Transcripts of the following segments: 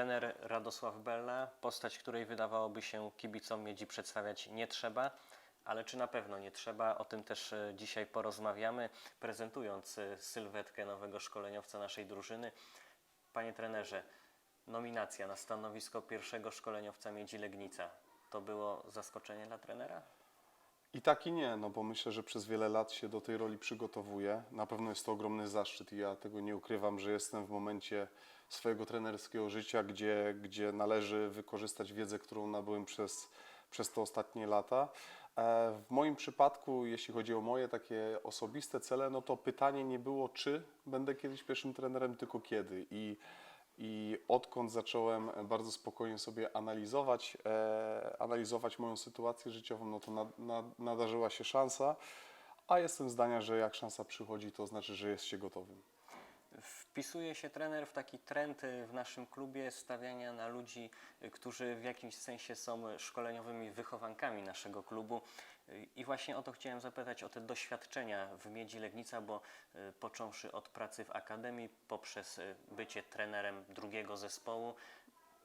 Trener Radosław Bella, postać, której wydawałoby się kibicom miedzi przedstawiać nie trzeba, ale czy na pewno nie trzeba? O tym też e, dzisiaj porozmawiamy, prezentując e, sylwetkę nowego szkoleniowca naszej drużyny. Panie trenerze, nominacja na stanowisko pierwszego szkoleniowca Miedzi Legnica. To było zaskoczenie dla trenera? I tak i nie, no bo myślę, że przez wiele lat się do tej roli przygotowuję. Na pewno jest to ogromny zaszczyt i ja tego nie ukrywam, że jestem w momencie swojego trenerskiego życia, gdzie, gdzie należy wykorzystać wiedzę, którą nabyłem przez, przez te ostatnie lata. E, W moim przypadku, jeśli chodzi o moje takie osobiste cele, no to pytanie nie było, czy będę kiedyś pierwszym trenerem, tylko kiedy. I i odkąd zacząłem bardzo spokojnie sobie analizować, e, analizować moją sytuację życiową, no to nad, nad, nadarzyła się szansa, a jestem zdania, że jak szansa przychodzi, to znaczy, że jest się gotowym. Wpisuje się trener w taki trend y, w naszym klubie stawiania na ludzi, y, którzy w jakimś sensie są szkoleniowymi wychowankami naszego klubu. Y, I właśnie o to chciałem zapytać, o te doświadczenia w Miedzi Legnica, bo y, począwszy od pracy w akademii, poprzez y, bycie trenerem drugiego zespołu,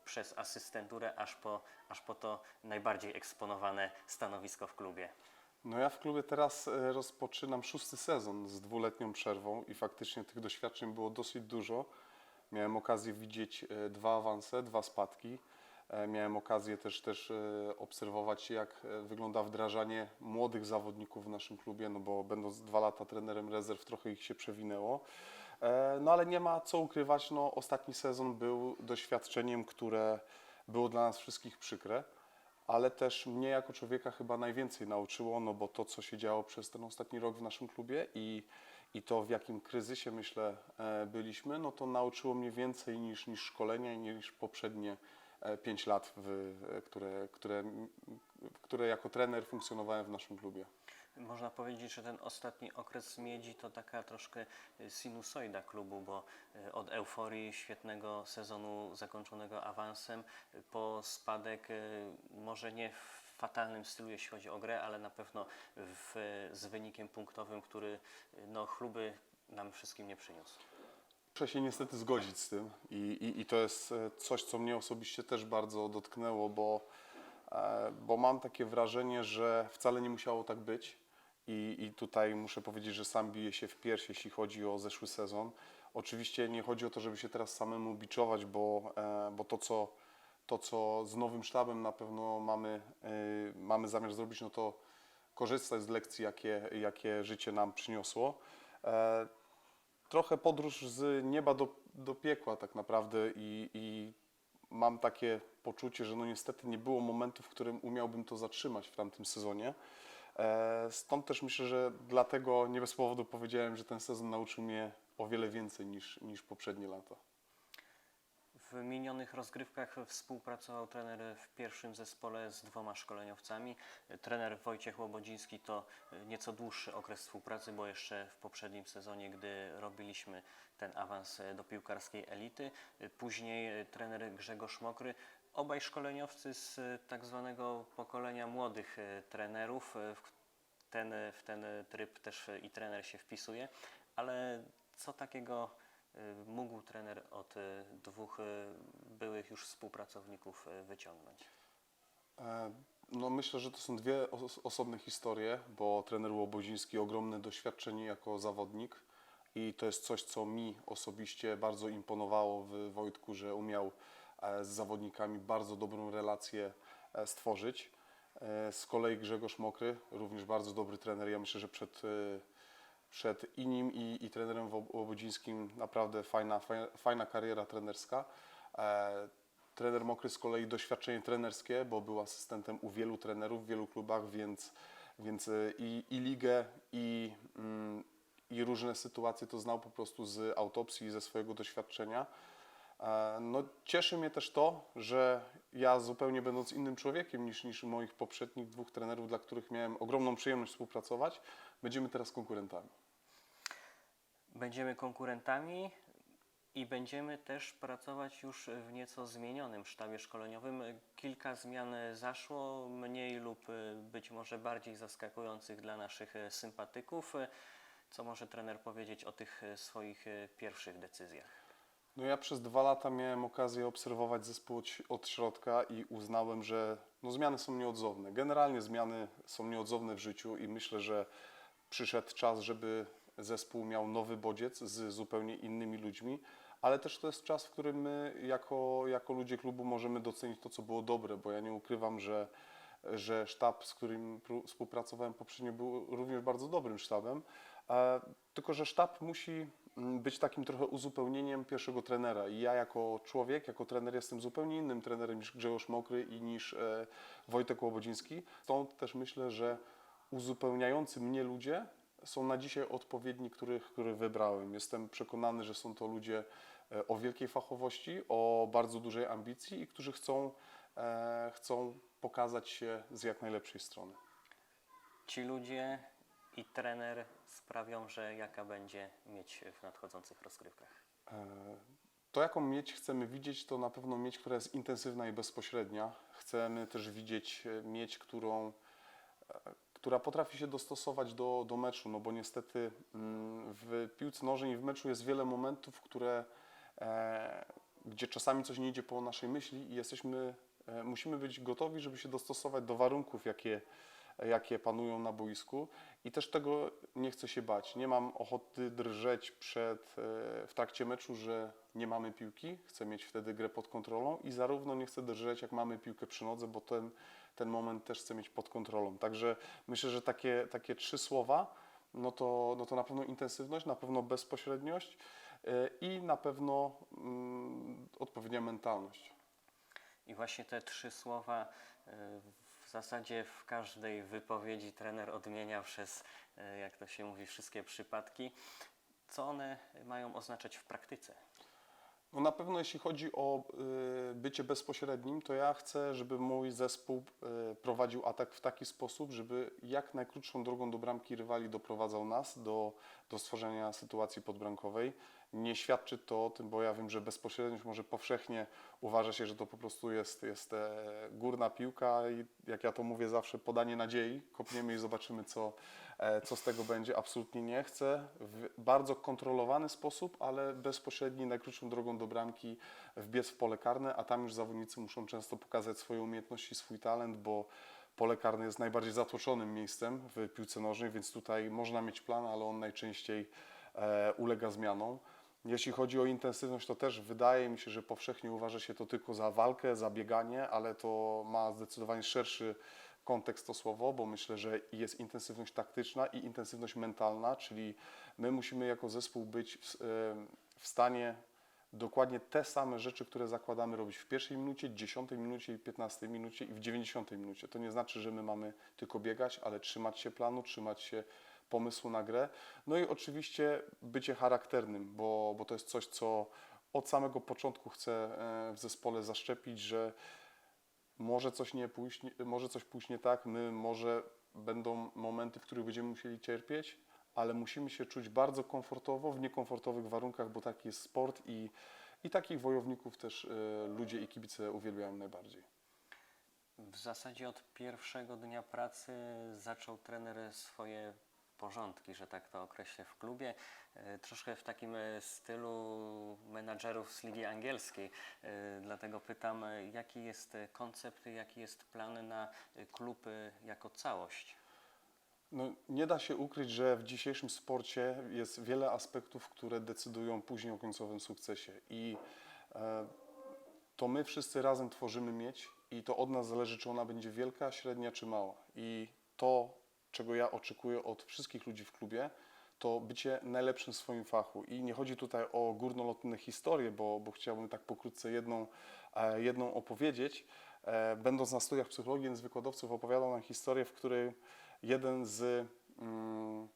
przez asystenturę, aż po, aż po to najbardziej eksponowane stanowisko w klubie. No ja w klubie teraz e, rozpoczynam szósty sezon z dwuletnią przerwą i faktycznie tych doświadczeń było dosyć dużo. Miałem okazję widzieć dwa awanse, dwa spadki. E, Miałem okazję też, też e, obserwować, jak e, wygląda wdrażanie młodych zawodników w naszym klubie, no bo będąc dwa lata trenerem rezerw, trochę ich się przewinęło. No ale nie ma co ukrywać, no ostatni sezon był doświadczeniem, które było dla nas wszystkich przykre ale też mnie jako człowieka chyba najwięcej nauczyło, no bo to, co się działo przez ten ostatni rok w naszym klubie i, i to, w jakim kryzysie, myślę, byliśmy, no to nauczyło mnie więcej niż, niż szkolenia i niż poprzednie e, pięć lat, w, e, które, które, które jako trener funkcjonowałem w naszym klubie. Można powiedzieć, że ten ostatni okres miedzi to taka troszkę sinusoida klubu, bo y, od euforii świetnego sezonu zakończonego awansem po spadek, może nie w fatalnym stylu, jeśli chodzi o grę, ale na pewno w, z wynikiem punktowym, który no, chluby nam wszystkim nie przyniósł. Muszę się niestety zgodzić z tym i, i, i to jest e, coś, co mnie osobiście też bardzo dotknęło, bo, e, bo mam takie wrażenie, że wcale nie musiało tak być. I, I tutaj muszę powiedzieć, że sam biję się w pierś, jeśli chodzi o zeszły sezon. Oczywiście nie chodzi o to, żeby się teraz samemu biczować, bo, e, bo to, co, to, co z nowym sztabem na pewno mamy, mamy zamiar zrobić, no to korzystać z lekcji, jakie, jakie życie nam przyniosło. Trochę podróż z nieba do, do piekła tak naprawdę i, i mam takie poczucie, że no niestety nie było momentu, w którym umiałbym to zatrzymać w tamtym sezonie. E, Stąd też myślę, że dlatego nie bez powodu powiedziałem, że ten sezon nauczył mnie o wiele więcej niż, niż poprzednie lata. Minionych rozgrywkach współpracował trener w pierwszym zespole z dwoma szkoleniowcami. Trener Wojciech Łobodziński to nieco dłuższy okres współpracy, bo jeszcze w poprzednim sezonie, gdy robiliśmy ten awans do piłkarskiej elity. Później trener Grzegorz Mokry. Obaj szkoleniowcy z tak zwanego pokolenia młodych trenerów. W ten, w ten tryb też i trener się wpisuje. Ale co takiego mógł trener od y, dwóch y, byłych już współpracowników y, wyciągnąć? E, No myślę, że to są dwie os- osobne historie, bo trener Łobodziński ogromne doświadczenie jako zawodnik i to jest coś, co mi osobiście bardzo imponowało w Wojtku, że umiał e, z zawodnikami bardzo dobrą relację e, stworzyć. Z kolei Grzegorz Mokry, również bardzo dobry trener. Ja myślę, że przed, przed i nim i, i trenerem Łobodzińskim naprawdę fajna, fajna, fajna kariera trenerska. E, Trener Mokry z kolei doświadczenie trenerskie, bo był asystentem u wielu trenerów w wielu klubach, więc, więc e, i, i ligę, i, mm, i różne sytuacje to znał po prostu z autopsji i ze swojego doświadczenia. E, No, cieszy mnie też to, że ja zupełnie będąc innym człowiekiem niż, niż moich poprzednich dwóch trenerów, dla których miałem ogromną przyjemność współpracować, będziemy teraz konkurentami. Będziemy konkurentami i będziemy też pracować już w nieco zmienionym sztabie szkoleniowym. Kilka zmian zaszło, mniej lub być może bardziej zaskakujących dla naszych sympatyków. Co może trener powiedzieć o tych swoich pierwszych decyzjach? No ja przez dwa lata miałem okazję obserwować zespół od środka i uznałem, że no zmiany są nieodzowne. Generalnie zmiany są nieodzowne w życiu i myślę, że przyszedł czas, żeby zespół miał nowy bodziec z zupełnie innymi ludźmi, ale też to jest czas, w którym my jako, jako ludzie klubu możemy docenić to, co było dobre, bo ja nie ukrywam, że, że sztab, z którym współpracowałem poprzednio, był również bardzo dobrym sztabem, e, tylko że sztab musi mm, być takim trochę uzupełnieniem pierwszego trenera i ja jako człowiek, jako trener jestem zupełnie innym trenerem niż Grzegorz Mokry i niż e, Wojtek Łobodziński. Stąd też myślę, że uzupełniający mnie ludzie są na dzisiaj odpowiedni, których, których wybrałem. Jestem przekonany, że są to ludzie e, o wielkiej fachowości, o bardzo dużej ambicji i którzy chcą, e, chcą pokazać się z jak najlepszej strony. Ci ludzie i trener sprawią, że jaka będzie mieć w nadchodzących rozgrywkach. E, To, jaką mieć chcemy widzieć, to na pewno mieć, która jest intensywna i bezpośrednia. Chcemy też widzieć mieć, którą, która potrafi się dostosować do, do meczu, no bo niestety mm, w piłce nożnej i w meczu jest wiele momentów, które, e, gdzie czasami coś nie idzie po naszej myśli i jesteśmy, e, musimy być gotowi, żeby się dostosować do warunków, jakie, jakie panują na boisku i też tego nie chcę się bać. Nie mam ochoty drżeć przed, e, w trakcie meczu, że nie mamy piłki. Chcę mieć wtedy grę pod kontrolą i zarówno nie chcę drżeć, jak mamy piłkę przy nodze, bo ten, ten moment też chcę mieć pod kontrolą. Także myślę, że takie, takie trzy słowa, no to, no to na pewno intensywność, na pewno bezpośredniość e, i na pewno mm, odpowiednia mentalność. I właśnie te trzy słowa w zasadzie w każdej wypowiedzi trener odmienia przez, y, jak to się mówi, wszystkie przypadki. Co one mają oznaczać w praktyce? No na pewno jeśli chodzi o y, bycie bezpośrednim, to ja chcę, żeby mój zespół y, prowadził atak w taki sposób, żeby jak najkrótszą drogą do bramki rywali doprowadzał nas do, do stworzenia sytuacji podbramkowej. Nie świadczy to o tym, bo ja wiem, że bezpośredniość może powszechnie uważa się, że to po prostu jest, jest e, górna piłka i jak ja to mówię zawsze, podanie nadziei, kopniemy i zobaczymy, co, e, co z tego będzie. Absolutnie nie chcę. W bardzo kontrolowany sposób, ale bezpośredni, najkrótszą drogą do bramki wbiec w pole karne, a tam już zawodnicy muszą często pokazać swoje umiejętności, swój talent, bo pole karne jest najbardziej zatłoczonym miejscem w piłce nożnej, więc tutaj można mieć plan, ale on najczęściej e, ulega zmianom. Jeśli chodzi o intensywność, to też wydaje mi się, że powszechnie uważa się to tylko za walkę, za bieganie, ale to ma zdecydowanie szerszy kontekst to słowo, bo myślę, że jest intensywność taktyczna i intensywność mentalna, czyli my musimy jako zespół być w, em, w stanie dokładnie te same rzeczy, które zakładamy robić w pierwszej minucie, dziesiątej minucie 15 minucie i w 90 minucie. To nie znaczy, że my mamy tylko biegać, ale trzymać się planu, trzymać się pomysłu na grę. No i oczywiście bycie charakternym, bo, bo to jest coś, co od samego początku chcę e, w zespole zaszczepić, że może coś nie pójść, może coś pójść nie tak, my może będą momenty, w których będziemy musieli cierpieć, ale musimy się czuć bardzo komfortowo w niekomfortowych warunkach, bo taki jest sport i, i takich wojowników też e, ludzie i kibice uwielbiają najbardziej. W zasadzie od pierwszego dnia pracy zaczął trener swoje porządki, że tak to określę, w klubie. E, Troszkę w takim e, stylu menadżerów z Ligi Angielskiej. E, Dlatego pytam, jaki jest koncept, jaki jest plan na klub jako całość? No, nie da się ukryć, że w dzisiejszym sporcie jest wiele aspektów, które decydują później o końcowym sukcesie. I e, to my wszyscy razem tworzymy mieć i to od nas zależy, czy ona będzie wielka, średnia czy mała. I to, czego ja oczekuję od wszystkich ludzi w klubie, to bycie najlepszym w swoim fachu. I nie chodzi tutaj o górnolotne historie, bo, bo chciałbym tak pokrótce jedną, e, jedną opowiedzieć. E, Będąc na studiach psychologii, jeden z wykładowców opowiadał nam historię, w której jeden z, mm,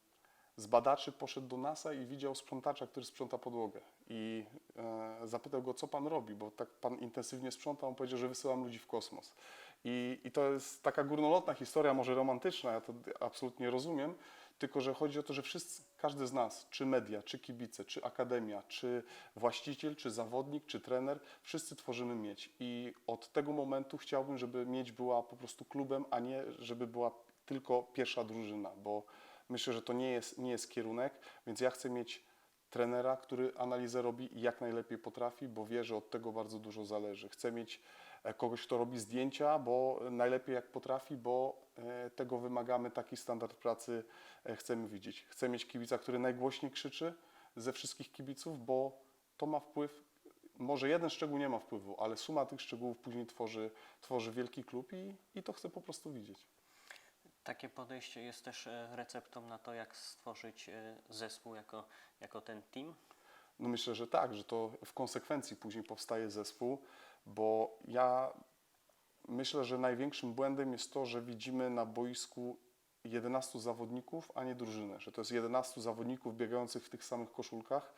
z badaczy poszedł do NASA i widział sprzątacza, który sprząta podłogę. I e, zapytał go, co pan robi, bo tak pan intensywnie sprząta. On powiedział, że wysyłam ludzi w kosmos. I, I to jest taka górnolotna historia, może romantyczna, ja to absolutnie rozumiem, tylko że chodzi o to, że wszyscy, każdy z nas, czy media, czy kibice, czy akademia, czy właściciel, czy zawodnik, czy trener, wszyscy tworzymy mieć. I od tego momentu chciałbym, żeby mieć była po prostu klubem, a nie żeby była tylko pierwsza drużyna, bo myślę, że to nie jest, nie jest kierunek, więc ja chcę mieć trenera, który analizę robi jak najlepiej potrafi, bo wie, że od tego bardzo dużo zależy. Chce mieć kogoś, kto robi zdjęcia, bo najlepiej jak potrafi, bo e, tego wymagamy, taki standard pracy e, chcemy widzieć. Chce mieć kibica, który najgłośniej krzyczy ze wszystkich kibiców, bo to ma wpływ, może jeden szczegół nie ma wpływu, ale suma tych szczegółów później tworzy, tworzy wielki klub i, i to chcę po prostu widzieć. Takie podejście jest też e, receptą na to, jak stworzyć e, zespół jako, jako ten team. No myślę, że tak, że to w konsekwencji później powstaje zespół, bo ja myślę, że największym błędem jest to, że widzimy na boisku 11 zawodników, a nie drużynę, że to jest 11 zawodników biegających w tych samych koszulkach,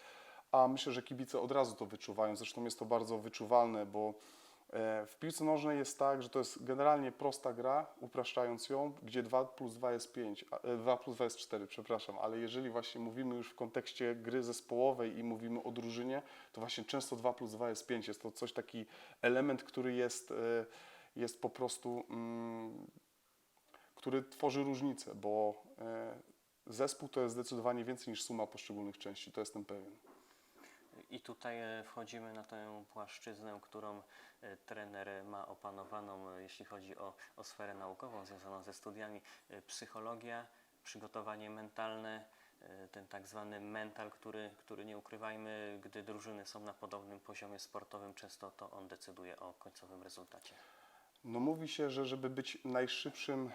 a myślę, że kibice od razu to wyczuwają. Zresztą jest to bardzo wyczuwalne, bo w piłce nożnej jest tak, że to jest generalnie prosta gra, upraszczając ją, gdzie 2 plus 2 jest 5, a, e, 2 plus 2 jest 4, przepraszam, ale jeżeli właśnie mówimy już w kontekście gry zespołowej i mówimy o drużynie, to właśnie często 2 plus 2 jest 5. Jest to coś taki element, który jest, e, jest po prostu, mm, który tworzy różnicę, bo e, zespół to jest zdecydowanie więcej niż suma poszczególnych części, to jestem pewien. I tutaj e, wchodzimy na tę płaszczyznę, którą e, trener ma opanowaną, e, jeśli chodzi o, o sferę naukową związaną ze studiami. Psychologia, przygotowanie mentalne, ten tak zwany mental, który, który nie ukrywajmy, gdy drużyny są na podobnym poziomie sportowym, często to on decyduje o końcowym rezultacie. No mówi się, że żeby być najszybszym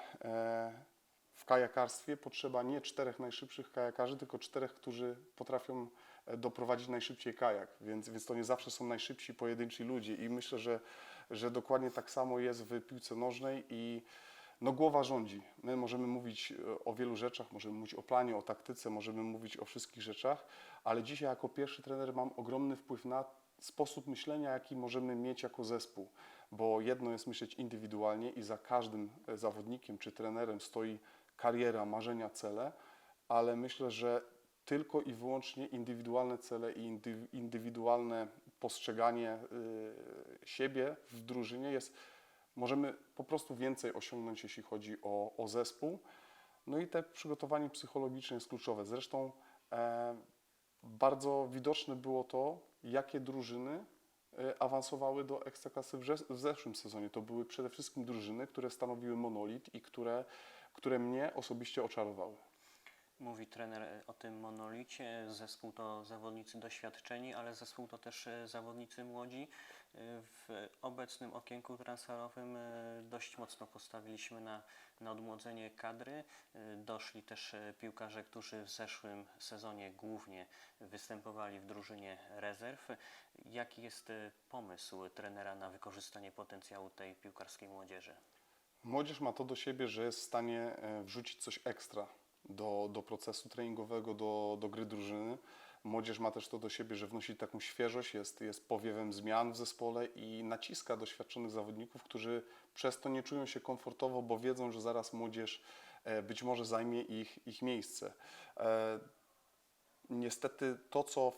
w kajakarstwie potrzeba nie czterech najszybszych kajakarzy, tylko czterech, którzy potrafią doprowadzić najszybciej kajak, więc, więc to nie zawsze są najszybsi pojedynczy ludzie i myślę, że, że dokładnie tak samo jest w piłce nożnej i no głowa rządzi. My możemy mówić e, o wielu rzeczach, możemy mówić o planie, o taktyce, możemy mówić o wszystkich rzeczach, ale dzisiaj jako pierwszy trener mam ogromny wpływ na sposób myślenia, jaki możemy mieć jako zespół bo jedno jest myśleć indywidualnie i za każdym e, zawodnikiem czy trenerem stoi kariera, marzenia, cele, ale myślę, że tylko i wyłącznie indywidualne cele i indy- indywidualne postrzeganie y, siebie w drużynie jest, możemy po prostu więcej osiągnąć, jeśli chodzi o, o zespół. No i te przygotowanie psychologiczne jest kluczowe. Zresztą e, bardzo widoczne było to, jakie drużyny e, awansowały do Ekstraklasy w zeszłym sezonie. To były przede wszystkim drużyny, które stanowiły monolit i które, które mnie osobiście oczarowały. Mówi trener e, o tym monolicie. Zespół to zawodnicy doświadczeni, ale zespół to też e, zawodnicy młodzi. E, W obecnym okienku transferowym dość mocno postawiliśmy na, na odmłodzenie kadry. Doszli też piłkarze, którzy w zeszłym sezonie głównie występowali w drużynie rezerw. Jaki jest pomysł trenera na wykorzystanie potencjału tej piłkarskiej młodzieży? Młodzież ma to do siebie, że jest w stanie wrzucić coś ekstra do, do procesu treningowego, do, do gry drużyny. Młodzież ma też to do siebie, że wnosi taką świeżość, jest, jest powiewem zmian w zespole i naciska doświadczonych zawodników, którzy przez to nie czują się komfortowo, bo wiedzą, że zaraz młodzież e, być może zajmie ich, ich miejsce. E, Niestety to, co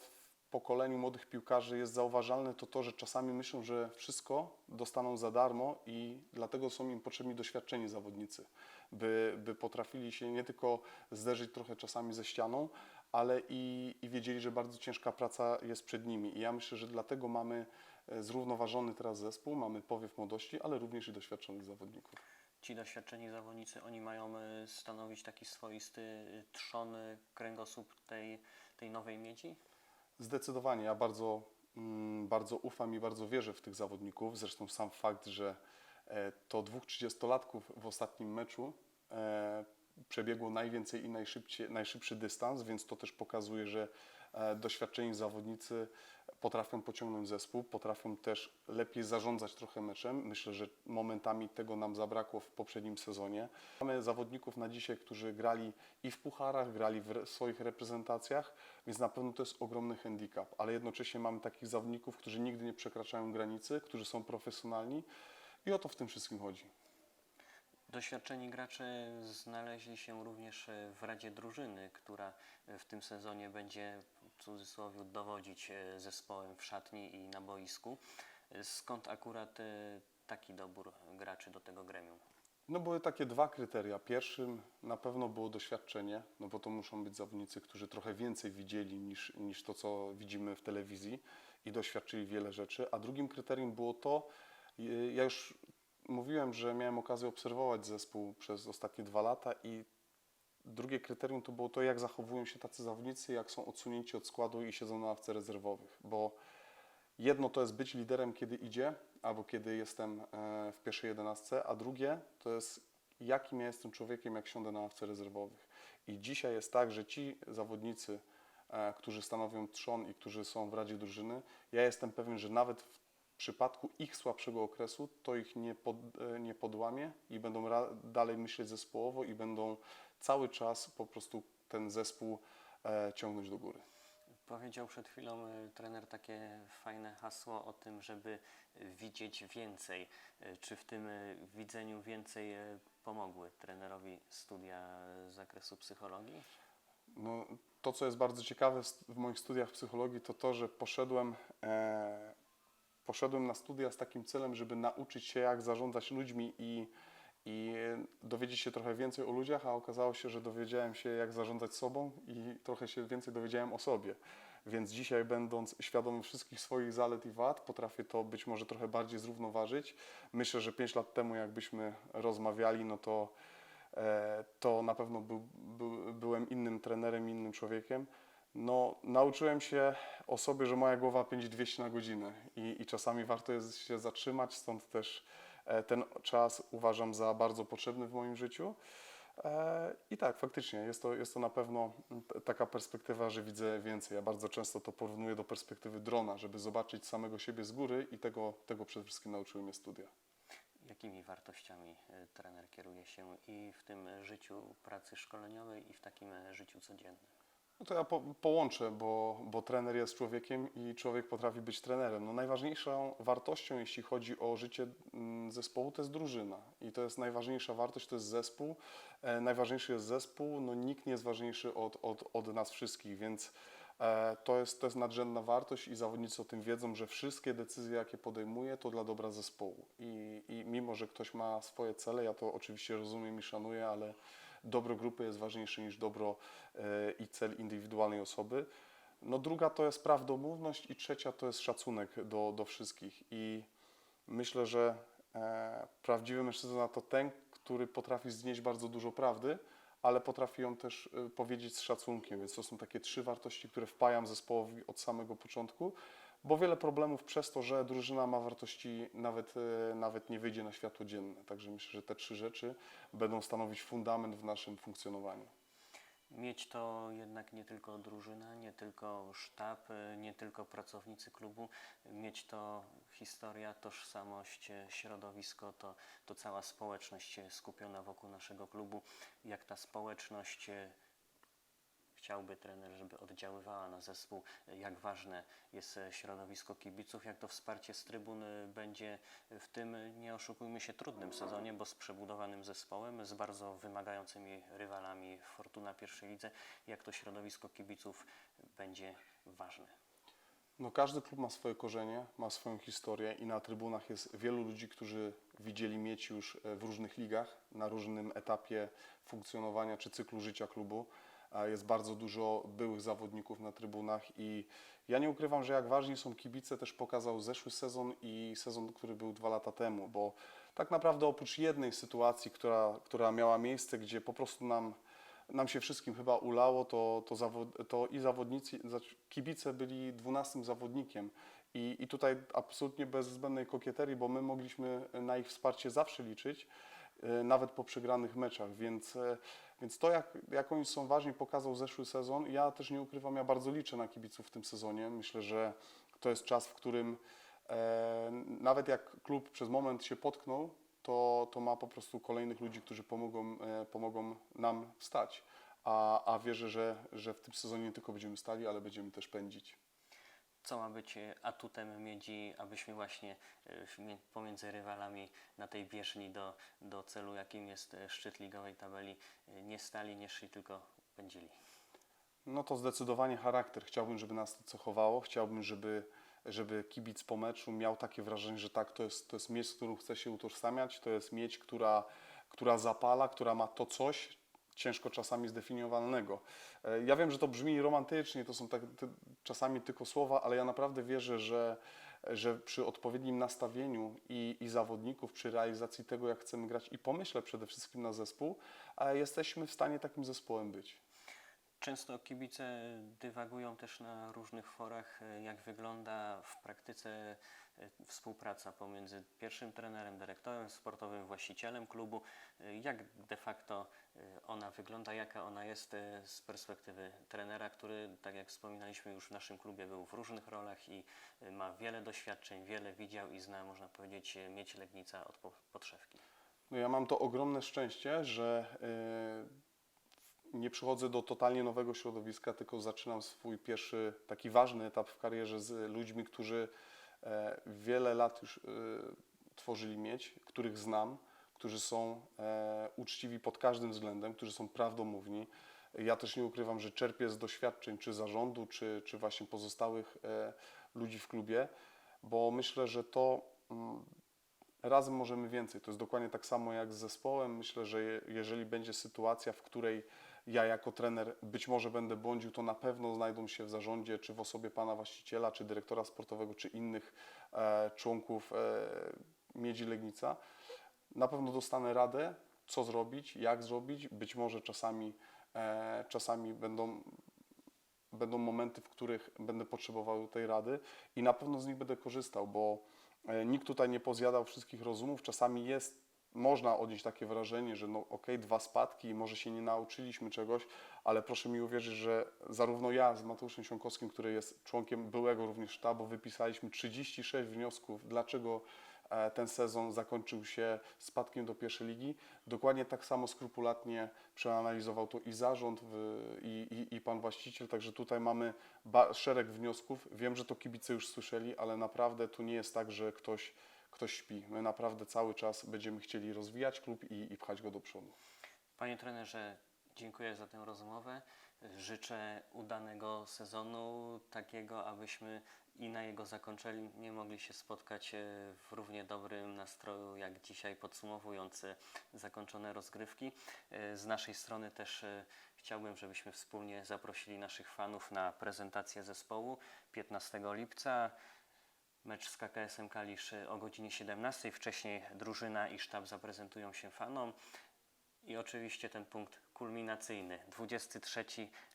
pokoleniu młodych piłkarzy jest zauważalne, to to, że czasami myślą, że wszystko dostaną za darmo i dlatego są im potrzebni doświadczeni zawodnicy, by, by potrafili się nie tylko zderzyć trochę czasami ze ścianą, ale i, i wiedzieli, że bardzo ciężka praca jest przed nimi. I ja myślę, że dlatego mamy e, zrównoważony teraz zespół, mamy powiew młodości, ale również i doświadczonych zawodników. Ci doświadczeni zawodnicy, oni mają e, stanowić taki swoisty e, trzon, kręgosłup tej, tej nowej miedzi? Zdecydowanie. Ja bardzo, mm, bardzo ufam i bardzo wierzę w tych zawodników. Zresztą sam fakt, że e, to dwóch 30-latków w ostatnim meczu e, przebiegło najwięcej i najszybszy dystans, więc to też pokazuje, że doświadczeni zawodnicy potrafią pociągnąć zespół, potrafią też lepiej zarządzać trochę meczem. Myślę, że momentami tego nam zabrakło w poprzednim sezonie. Mamy zawodników na dzisiaj, którzy grali i w pucharach, grali w swoich reprezentacjach, więc na pewno to jest ogromny handicap, ale jednocześnie mamy takich zawodników, którzy nigdy nie przekraczają granicy, którzy są profesjonalni i o to w tym wszystkim chodzi. Doświadczeni gracze znaleźli się również e, w Radzie Drużyny, która e, w tym sezonie będzie w cudzysłowie dowodzić e, zespołem w szatni i na boisku. E, Skąd akurat e, taki dobór graczy do tego gremium? No były takie dwa kryteria. Pierwszym na pewno było doświadczenie, no bo to muszą być zawodnicy, którzy trochę więcej widzieli niż, niż to, co widzimy w telewizji i doświadczyli wiele rzeczy. A drugim kryterium było to, ja już mówiłem, że miałem okazję obserwować zespół przez ostatnie dwa lata i drugie kryterium to było to, jak zachowują się tacy zawodnicy, jak są odsunięci od składu i siedzą na ławce rezerwowych, bo jedno to jest być liderem, kiedy idzie, albo kiedy jestem e, w pierwszej jedenastce, a drugie to jest jakim ja jestem człowiekiem, jak siądę na ławce rezerwowych. I dzisiaj jest tak, że ci zawodnicy, e, którzy stanowią trzon i którzy są w Radzie Drużyny, ja jestem pewien, że nawet w przypadku ich słabszego okresu, to ich nie, pod, e, nie podłamie i będą ra, dalej myśleć zespołowo i będą cały czas po prostu ten zespół e, ciągnąć do góry. Powiedział przed chwilą y, trener takie fajne hasło o tym, żeby y, widzieć więcej. Czy w tym widzeniu więcej pomogły trenerowi studia z zakresu psychologii? No, to, co jest bardzo ciekawe w moich studiach psychologii, to to, że poszedłem, e, poszedłem na studia z takim celem, żeby nauczyć się, jak zarządzać ludźmi i, i dowiedzieć się trochę więcej o ludziach, a okazało się, że dowiedziałem się, jak zarządzać sobą i trochę się więcej dowiedziałem o sobie. Więc dzisiaj, będąc świadomy wszystkich swoich zalet i wad, potrafię to być może trochę bardziej zrównoważyć. Myślę, że 5 lat temu, jakbyśmy rozmawiali, no to e, to na pewno był, był, byłem innym trenerem, innym człowiekiem. No, nauczyłem się o sobie, że moja głowa pędzi 200 na godzinę i, i czasami warto jest się zatrzymać, stąd też e, ten czas uważam za bardzo potrzebny w moim życiu. E, I tak, faktycznie, jest to, jest to na pewno taka perspektywa, że widzę więcej. Ja bardzo często to porównuję do perspektywy drona, żeby zobaczyć samego siebie z góry i tego, tego przede wszystkim nauczyły mnie studia. Jakimi wartościami y, trener kieruje się i w tym życiu pracy szkoleniowej, i w takim życiu codziennym? No to ja po, połączę, bo, bo trener jest człowiekiem i człowiek potrafi być trenerem. No najważniejszą wartością, jeśli chodzi o życie mm, zespołu, to jest drużyna. I to jest najważniejsza wartość, to jest zespół. E, najważniejszy jest zespół, no nikt nie jest ważniejszy od, od, od nas wszystkich, więc e, to, jest, to jest nadrzędna wartość i zawodnicy o tym wiedzą, że wszystkie decyzje, jakie podejmuje, to dla dobra zespołu. I, I mimo, że ktoś ma swoje cele, ja to oczywiście rozumiem i szanuję, ale dobro grupy jest ważniejsze niż dobro e, i cel indywidualnej osoby. No druga to jest prawdomówność i trzecia to jest szacunek do, do wszystkich. I myślę, że e, prawdziwy mężczyzna to ten, który potrafi znieść bardzo dużo prawdy, ale potrafi ją też e, powiedzieć z szacunkiem. Więc to są takie trzy wartości, które wpajam zespołowi od samego początku, bo wiele problemów przez to, że drużyna ma wartości, nawet, e, nawet nie wyjdzie na światło dzienne. Także myślę, że te trzy rzeczy będą stanowić fundament w naszym funkcjonowaniu. Mieć to jednak nie tylko drużyna, nie tylko sztab, y, nie tylko pracownicy klubu, mieć to historia, tożsamość, y, środowisko, to, to cała społeczność skupiona wokół naszego klubu. Jak ta społeczność chciałby trener, żeby oddziaływała na zespół, jak ważne jest e, środowisko kibiców, jak to wsparcie z trybun y, będzie w tym, nie oszukujmy się, trudnym sezonie, bo z przebudowanym zespołem, z bardzo wymagającymi rywalami Fortuna pierwszej lidze, jak to środowisko kibiców będzie ważne. No, każdy klub ma swoje korzenie, ma swoją historię i na trybunach jest wielu ludzi, którzy widzieli mieć już e, w różnych ligach, na różnym etapie funkcjonowania czy cyklu życia klubu. Jest bardzo dużo byłych zawodników na trybunach i ja nie ukrywam, że jak ważni są kibice, też pokazał zeszły sezon i sezon, który był dwa lata temu, bo tak naprawdę oprócz jednej sytuacji, która, która miała miejsce, gdzie po prostu nam nam się wszystkim chyba ulało, to, to, zawod, to i zawodnicy, kibice byli dwunastym zawodnikiem. I, i tutaj absolutnie bez zbędnej kokieterii, bo my mogliśmy na ich wsparcie zawsze liczyć, e, nawet po przegranych meczach, więc, e, więc to jak, jak oni są ważni pokazał zeszły sezon. Ja też nie ukrywam, ja bardzo liczę na kibiców w tym sezonie. Myślę, że to jest czas, w którym e, nawet jak klub przez moment się potknął, to, to ma po prostu kolejnych ludzi, którzy pomogą, e, pomogą nam wstać. A, a wierzę, że, że w tym sezonie nie tylko będziemy stali, ale będziemy też pędzić. Co ma być e, atutem Miedzi, abyśmy właśnie e, pomiędzy rywalami na tej bieżni do, do celu, jakim jest e, szczyt ligowej tabeli, nie stali, nie szli, tylko pędzili. No to zdecydowanie charakter. Chciałbym, żeby nas to cechowało. Chciałbym, żeby, żeby kibic po meczu miał takie wrażenie, że tak, to jest, to jest mieć, z którą chce się utożsamiać. To jest mieć, która która zapala, która ma to coś, ciężko czasami zdefiniowalnego. E, Ja wiem, że to brzmi romantycznie, to są tak, ty, czasami tylko słowa, ale ja naprawdę wierzę, że, że przy odpowiednim nastawieniu i, i zawodników, przy realizacji tego, jak chcemy grać i pomyśle przede wszystkim na zespół, jesteśmy w stanie takim zespołem być. Często kibice dywagują też na różnych forach, e, jak wygląda w praktyce e, współpraca pomiędzy pierwszym trenerem, dyrektorem sportowym, właścicielem klubu. E, Jak de facto ona wygląda, jaka ona jest z perspektywy trenera, który, tak jak wspominaliśmy, już w naszym klubie był w różnych rolach i ma wiele doświadczeń, wiele widział i zna, można powiedzieć, mieć Legnica od po- podszewki. No ja mam to ogromne szczęście, że e, nie przychodzę do totalnie nowego środowiska, tylko zaczynam swój pierwszy taki ważny etap w karierze z ludźmi, którzy e, wiele lat już e, tworzyli mieć, których znam, którzy są e, uczciwi pod każdym względem, którzy są prawdomówni. Ja też nie ukrywam, że czerpię z doświadczeń czy zarządu, czy, czy właśnie pozostałych ludzi w klubie, bo myślę, że to mm, razem możemy więcej. To jest dokładnie tak samo jak z zespołem. Myślę, że je, jeżeli będzie sytuacja, w której ja jako trener być może będę błądził, to na pewno znajdą się w zarządzie, czy w osobie pana właściciela, czy dyrektora sportowego, czy innych e, członków e, Miedzi Legnica. Na pewno dostanę radę, co zrobić, jak zrobić. Być może czasami, e, czasami będą będą momenty, w których będę potrzebował tej rady i na pewno z nich będę korzystał, bo e, nikt tutaj nie pozjadał wszystkich rozumów. Czasami jest, można odnieść takie wrażenie, że no okej, dwa spadki i może się nie nauczyliśmy czegoś, ale proszę mi uwierzyć, że zarówno ja z Mateuszem Siąkowskim, który jest członkiem byłego również sztabu, wypisaliśmy 36 wniosków, dlaczego e, ten sezon zakończył się spadkiem do pierwszej ligi. Dokładnie tak samo skrupulatnie przeanalizował to i zarząd, i, i, i pan właściciel, także tutaj mamy szereg wniosków. Wiem, że to kibice już słyszeli, ale naprawdę tu nie jest tak, że ktoś, ktoś śpi. My naprawdę cały czas będziemy chcieli rozwijać klub i, i pchać go do przodu. Panie trenerze, dziękuję za tę rozmowę. Życzę udanego sezonu, takiego, abyśmy i na jego zakończenie mogli się spotkać e, w równie dobrym nastroju, jak dzisiaj podsumowując e, zakończone rozgrywki. E, Z naszej strony też chciałbym, żebyśmy wspólnie zaprosili naszych fanów na prezentację zespołu 15 lipca. Mecz z KKS-em Kalisz e, o godzinie 17. Wcześniej drużyna i sztab zaprezentują się fanom. I oczywiście ten punkt kulminacyjny. 23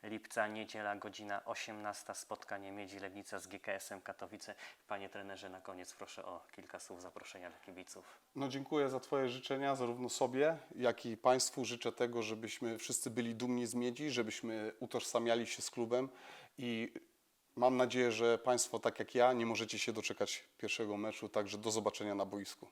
lipca, niedziela, godzina 18. Spotkanie Miedzi Legnica z GKS-em Katowice. Panie trenerze, na koniec proszę o kilka słów zaproszenia dla kibiców. No dziękuję za Twoje życzenia, zarówno sobie, jak i Państwu. Życzę tego, żebyśmy wszyscy byli dumni z Miedzi, żebyśmy utożsamiali się z klubem i mam nadzieję, że Państwo, tak jak ja, nie możecie się doczekać pierwszego meczu, także do zobaczenia na boisku.